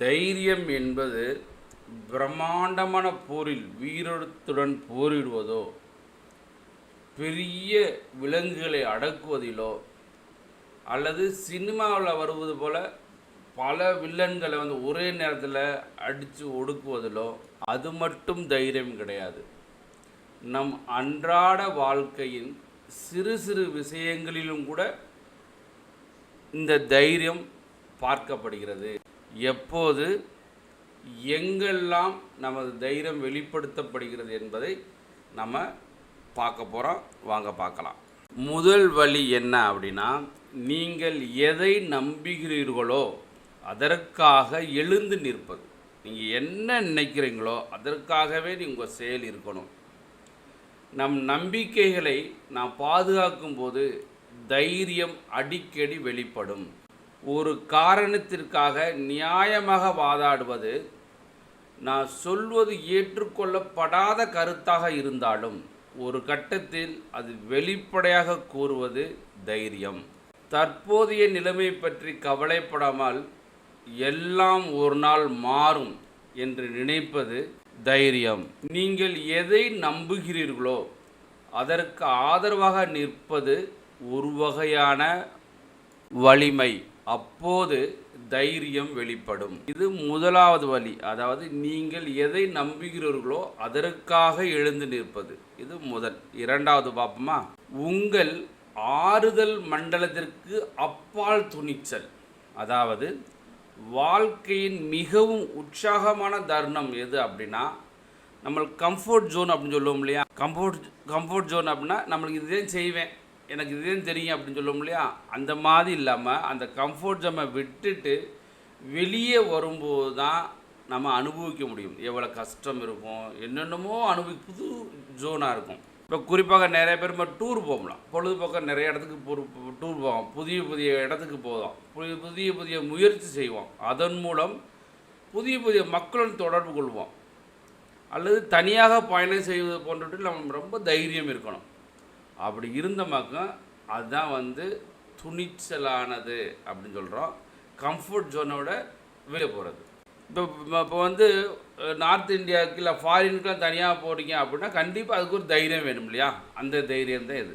தைரியம் என்பது பிரம்மாண்டமான போரில் வீரத்துடன் போரிடுவதோ பெரிய விலங்குகளை அடக்குவதிலோ அல்லது சினிமாவில் வருவது போல் பல வில்லன்களை வந்து ஒரே நேரத்தில் அடித்து ஒடுக்குவதிலோ அது மட்டும் தைரியம் கிடையாது. நம் அன்றாட வாழ்க்கையின் சிறு சிறு விஷயங்களிலும் கூட இந்த தைரியம் பார்க்கப்படுகிறது. எப்போது எங்கெல்லாம் நமது தைரியம் வெளிப்படுத்தப்படுகிறது என்பதை நம்ம பார்க்க போகிறோம் வாங்க பார்க்கலாம். முதல் வழி என்ன அப்படின்னா நீங்கள் எதை நம்புகிறீர்களோ அதற்காக எழுந்து நிற்பது. நீங்கள் என்ன நினைக்கிறீங்களோ அதற்காகவே உங்கள் செயல் இருக்கணும். நம் நம்பிக்கைகளை நாம் பாதுகாக்கும் போது தைரியம் அடிக்கடி வெளிப்படும். ஒரு காரணத்திற்காக நியாயமாக வாதாடுவது நான் சொல்வது ஏற்றுக்கொள்ளப்படாத கருத்தாக இருந்தாலும் ஒரு கட்டத்தில் அது வெளிப்படையாக கூறுவது தைரியம். தற்போதைய நிலைமை பற்றி கவலைப்படாமல் எல்லாம் ஒரு நாள் மாறும் என்று நினைப்பது தைரியம். நீங்கள் எதை நம்புகிறீர்களோ அதற்கு ஆதரவாக நிற்பது ஒரு வகையான வலிமை. அப்போது தைரியம் வெளிப்படும். இது முதலாவது வழி. அதாவது நீங்கள் எதை நம்புகிறீர்களோ அதற்காக எழுந்து நிற்பது. இது முதல். இரண்டாவது பார்ப்போமா உங்கள் ஆறுதல் மண்டலத்திற்கு அப்பால் துணிச்சல். அதாவது வாழ்க்கையின் மிகவும் உற்சாகமான தருணம் எது அப்படின்னா நம்ம கம்ஃபர்ட் ஜோன் அப்படின்னு சொல்லுவோம் இல்லையா? கம்ஃபர்ட் கம்ஃபர்ட் ஜோன் அப்படின்னா நம்மளுக்கு இதுதான் செய்வேன். எனக்கு இதுதான் தெரியும் அப்படின்னு சொல்லுவோம் இல்லையா? அந்த மாதிரி இல்லாமல் அந்த கம்ஃபர்ட் ஜம்மை விட்டுட்டு வெளியே வரும்போது தான் நம்ம அனுபவிக்க முடியும். எவ்வளோ கஷ்டம் இருக்கும் என்னென்னமோ அனுபவி புது ஜோனாக இருக்கும். இப்போ குறிப்பாக நிறைய பேர் நம்ம டூர் போகலாம். பொழுதுபோக்க நிறைய இடத்துக்கு டூர் போவோம் புதிய புதிய இடத்துக்கு போவோம் புதிய புதிய புதிய முயற்சி செய்வோம். அதன் மூலம் புதிய புதிய மக்களுடன் தொடர்பு கொள்வோம். அல்லது தனியாக பயணம் செய்வது போன்றவற்றில் நம்ம ரொம்ப தைரியம் இருக்கணும். அப்படி இருந்த பக்கம் அதுதான் வந்து துணிச்சலானது அப்படின்னு சொல்கிறோம் கம்ஃபர்ட் ஜோனோட வெளியே போகிறது இப்போ இப்போ வந்து நார்த் இந்தியாவுக்கு இல்லை ஃபாரினுக்குலாம் தனியாக போகிறீங்க அப்படின்னா கண்டிப்பாக அதுக்கு ஒரு தைரியம் வேணும் இல்லையா? அந்த தைரியம் தான் இது.